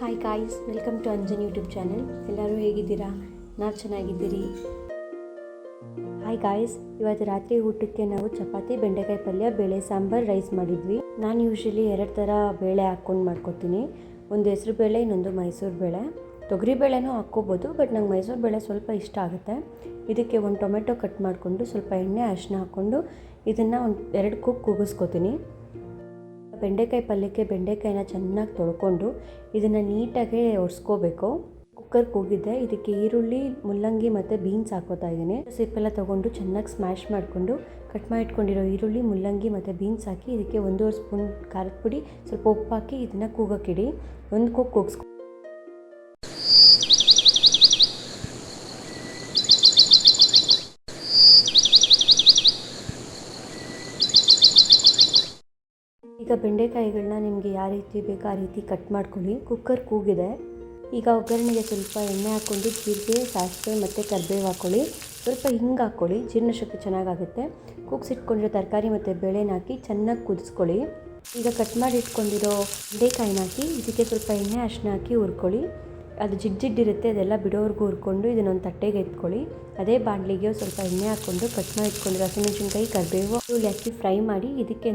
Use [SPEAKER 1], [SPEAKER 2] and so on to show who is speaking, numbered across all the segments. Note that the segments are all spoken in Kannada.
[SPEAKER 1] Hi guys welcome to Anjan YouTube channel ಎಲ್ಲರೂ ಹೇಗಿದ್ದೀರಾ? ನಾವು ಚೆನ್ನಾಗಿದ್ದೀರಿ. ಹಾಯ್ ಗಾಯ್ಸ್ ಇವತ್ತು ರಾತ್ರಿ ಊಟಕ್ಕೆ ನಾವು ಚಪಾತಿ, ಬೆಂಡೆಕಾಯಿ ಪಲ್ಯ, ಬೇಳೆ ಸಾಂಬಾರು ರೈಸ್ ಮಾಡಿದ್ವಿ. ನಾನು ಯೂಶ್ವಲಿ ಎರಡು ಥರ ಬೇಳೆ ಹಾಕ್ಕೊಂಡು ಮಾಡ್ಕೊತೀನಿ. ಒಂದು ಹೆಸರು ಬೇಳೆ, ಇನ್ನೊಂದು ಮೈಸೂರು ಬೇಳೆ. ತೊಗರಿ ಬೇಳೆನೂ ಹಾಕ್ಕೋಬೋದು ಬಟ್ ನಂಗೆ ಮೈಸೂರು ಬೇಳೆ ಸ್ವಲ್ಪ ಇಷ್ಟ ಆಗುತ್ತೆ. ಇದಕ್ಕೆ ಒಂದು ಟೊಮೆಟೊ ಕಟ್ ಮಾಡಿಕೊಂಡು ಸ್ವಲ್ಪ ಎಣ್ಣೆ ಅರಿಶಿನ ಹಾಕ್ಕೊಂಡು ಇದನ್ನು ಒಂದು ಎರಡು ಕುಕ್ ಕೂಗಿಸ್ಕೊತೀನಿ. ಬೆಂಡೆಕಾಯಿ ಪಲ್ಯಕ್ಕೆ ಬೆಂಡೆಕಾಯಿನ ಚೆನ್ನಾಗಿ ತೊಳ್ಕೊಂಡು ಇದನ್ನು ನೀಟಾಗಿ ಒರೆಸ್ಕೋಬೇಕು ಕುಕ್ಕರ್ ಕೂಗಿದ್ದೆ ಇದಕ್ಕೆ ಈರುಳ್ಳಿ, ಮುಲ್ಲಂಗಿ ಮತ್ತು ಬೀನ್ಸ್ ಹಾಕೋತಾ ಇದ್ದೀನಿ. ಸಿಪ್ಪೆಲ್ಲ ತೊಗೊಂಡು ಚೆನ್ನಾಗಿ ಸ್ಮ್ಯಾಶ್ ಮಾಡಿಕೊಂಡು ಕಟ್ ಮಾಡಿ ಇಟ್ಕೊಂಡಿರೋ ಈರುಳ್ಳಿ, ಮುಲ್ಲಂಗಿ ಮತ್ತು ಬೀನ್ಸ್ ಹಾಕಿ ಇದಕ್ಕೆ ಒಂದೂವರೆ ಸ್ಪೂನ್ ಖಾರದ ಪುಡಿ, ಸ್ವಲ್ಪ ಉಪ್ಪು ಹಾಕಿ ಇದನ್ನು ಕೂಗೋಕ್ಕಿಡಿ ಒಂದು ಕುಕ್ ಕೂಗಿಸ್ಕೊ ಈಗ ಬೆಂಡೆಕಾಯಿಗಳನ್ನ ನಿಮಗೆ ಯಾವ ರೀತಿ ಬೇಕೋ ಆ ರೀತಿ ಕಟ್ ಮಾಡ್ಕೊಳ್ಳಿ. ಕುಕ್ಕರ್ ಕೂಗಿದೆ. ಈಗ ಒಗ್ಗರಣೆಗೆ ಸ್ವಲ್ಪ ಎಣ್ಣೆ ಹಾಕ್ಕೊಂಡು ಜೀರಿಗೆ, ಸಾಸಿವೆ ಮತ್ತು ಕರಿಬೇವು ಹಾಕ್ಕೊಳ್ಳಿ ಸ್ವಲ್ಪ ಹಿಂಗೆ ಹಾಕ್ಕೊಳ್ಳಿ ಜೀರ್ಣಶಕ್ತಿ ಚೆನ್ನಾಗಾಗುತ್ತೆ. ಕುಗ್ಸಿಟ್ಕೊಂಡಿರೋ ತರಕಾರಿ ಮತ್ತು ಬೇಳೆನ ಹಾಕಿ ಚೆನ್ನಾಗಿ ಕುದಿಸ್ಕೊಳ್ಳಿ. ಈಗ ಕಟ್ ಮಾಡಿ ಇಟ್ಕೊಂಡಿರೋ ಬೆಂಡೆಕಾಯಿನ ಹಾಕಿ, ಇದಕ್ಕೆ ಸ್ವಲ್ಪ ಎಣ್ಣೆ ಅರಿಶಿನ ಹಾಕಿ ಹುರ್ಕೊಳ್ಳಿ. ಅದು ಜಿಡ್ ಜಿಡ್ ಇರುತ್ತೆ, ಅದೆಲ್ಲ ಬಿಡೋವರೆಗೂ ಹುರ್ಕೊಂಡು ಇದನ್ನೊಂದು ತಟ್ಟೆಗೆ ಎತ್ಕೊಳ್ಳಿ. ಅದೇ ಬಾಣಲಿಗೆ ಸ್ವಲ್ಪ ಎಣ್ಣೆ ಹಾಕ್ಕೊಂಡು ಕಟ್ ಮಾಡಿ ಇಟ್ಕೊಂಡಿರೋ ಹಸಿಮೆಣಸಿನ್ಕಾಯಿ, ಕರಿಬೇವು ಈರುಳ್ಳಿ ಹಾಕಿ ಫ್ರೈ ಮಾಡಿ ಇದಕ್ಕೇ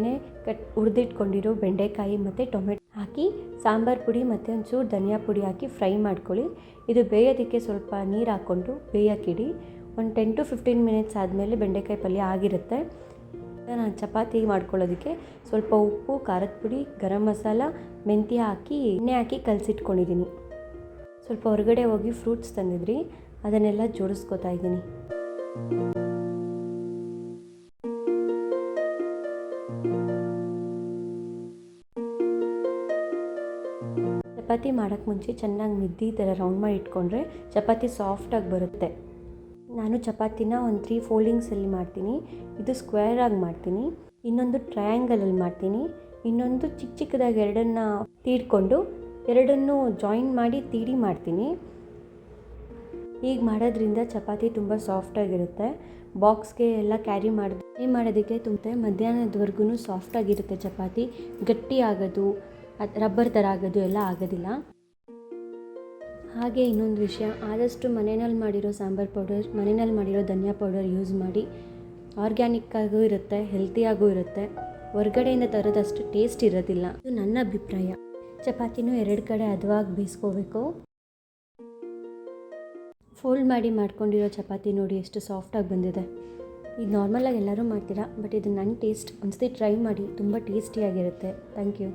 [SPEAKER 1] ಕಟ್ ಹುರಿದಿಟ್ಕೊಂಡಿರೋ ಬೆಂಡೆಕಾಯಿ ಮತ್ತು ಟೊಮೆಟೊ ಹಾಕಿ, ಸಾಂಬಾರು ಪುಡಿ ಮತ್ತು ಒಂಚೂರು ಧನಿಯಾ ಪುಡಿ ಹಾಕಿ ಫ್ರೈ ಮಾಡ್ಕೊಳ್ಳಿ. ಇದು ಬೇಯೋದಕ್ಕೆ ಸ್ವಲ್ಪ ನೀರು ಹಾಕ್ಕೊಂಡು ಬೇಯೋಕ್ಕಿಡಿ. ಒಂದು ಟೆನ್ ಟು ಫಿಫ್ಟೀನ್ ಮಿನಿಟ್ಸ್ ಆದಮೇಲೆ ಬೆಂಡೆಕಾಯಿ ಪಲ್ಯ ಆಗಿರುತ್ತೆ. ನಾನು ಚಪಾತಿ ಮಾಡ್ಕೊಳ್ಳೋದಕ್ಕೆ ಸ್ವಲ್ಪ ಉಪ್ಪು, ಖಾರದ ಪುಡಿ, ಗರಂ ಮಸಾಲ, ಮೆಂತ್ಯ ಹಾಕಿ ಎಣ್ಣೆ ಹಾಕಿ ಕಲಸಿಟ್ಕೊಂಡಿದ್ದೀನಿ ಸ್ವಲ್ಪ ಹೊರಗಡೆ ಹೋಗಿ ಫ್ರೂಟ್ಸ್ ತಂದಿದ್ರಿ, ಅದನ್ನೆಲ್ಲ ಜೋಡಿಸ್ಕೊತಾ ಇದ್ದೀನಿ. ಚಪಾತಿ ಮಾಡೋಕ್ಕೆ ಮುಂಚೆ ಚೆನ್ನಾಗಿ ಮಿದ್ದಿ ಥರ ರೌಂಡ್ ಮಾಡಿ ಇಟ್ಕೊಂಡ್ರೆ ಚಪಾತಿ ಸಾಫ್ಟಾಗಿ ಬರುತ್ತೆ. ನಾನು ಚಪಾತಿನ ಒಂದು ತ್ರೀ ಫೋಲ್ಡಿಂಗ್ಸಲ್ಲಿ ಮಾಡ್ತೀನಿ, ಇದು ಸ್ಕ್ವೇರ್ ಆಗಿ ಮಾಡ್ತೀನಿ, ಇನ್ನೊಂದು ಟ್ರಯಾಂಗಲಲ್ಲಿ ಮಾಡ್ತೀನಿ, ಇನ್ನೊಂದು ಚಿಕ್ಕ ಚಿಕ್ಕದಾಗಿ ಎರಡನ್ನು ತೀಡ್ಕೊಂಡು ಎರಡನ್ನು ಜಾಯಿನ್ ಮಾಡಿ ತೀಡಿ ಮಾಡ್ತೀನಿ. ಈಗ ಮಾಡೋದ್ರಿಂದ ಚಪಾತಿ ತುಂಬ ಸಾಫ್ಟಾಗಿರುತ್ತೆ ಬಾಕ್ಸ್ಗೆ ಎಲ್ಲ ಕ್ಯಾರಿ ಮಾಡಿ ಮಾಡೋದಕ್ಕೆ ತುಂಬ ಮಧ್ಯಾಹ್ನದವರೆಗೂ ಸಾಫ್ಟಾಗಿರುತ್ತೆ ಚಪಾತಿ. ಗಟ್ಟಿ ಆಗೋದು ರಬ್ಬರ್ ಥರ ಆಗೋದು ಎಲ್ಲ ಆಗೋದಿಲ್ಲ. ಹಾಗೆ ಇನ್ನೊಂದು ವಿಷಯ, ಆದಷ್ಟು ಮನೆಯಲ್ಲಿ ಮಾಡಿರೋ ಸಾಂಬಾರು ಪೌಡರ್, ಮನೆಯಲ್ಲಿ ಮಾಡಿರೋ ಧನಿಯಾ ಪೌಡರ್ ಯೂಸ್ ಮಾಡಿ. ಆರ್ಗ್ಯಾನಿಕ್ಕಾಗೂ ಇರುತ್ತೆ ಹೆಲ್ತಿಯಾಗೂ ಇರುತ್ತೆ. ಹೊರಗಡೆಯಿಂದ ತರೋದಷ್ಟು ಟೇಸ್ಟ್ ಇರೋದಿಲ್ಲ. ಇದು ನನ್ನ ಅಭಿಪ್ರಾಯ. ಚಪಾತಿನೂ ಎರಡು ಕಡೆ ಹದವಾಗಿ ಬೇಯಿಸ್ಕೋಬೇಕು. ಫೋಲ್ಡ್ ಮಾಡಿ ಮಾಡ್ಕೊಂಡಿರೋ ಚಪಾತಿ ನೋಡಿ ಎಷ್ಟು ಸಾಫ್ಟಾಗಿ ಬಂದಿದೆ. ಇದು ನಾರ್ಮಲಾಗಿ ಎಲ್ಲರೂ ಮಾಡ್ತೀರಾ ಬಟ್ ಇದು ನನ್ನ ಟೇಸ್ಟ್ ಒಂದ್ಸತಿ ಟ್ರೈ ಮಾಡಿ, ತುಂಬ ಟೇಸ್ಟಿಯಾಗಿರುತ್ತೆ ಥ್ಯಾಂಕ್ ಯು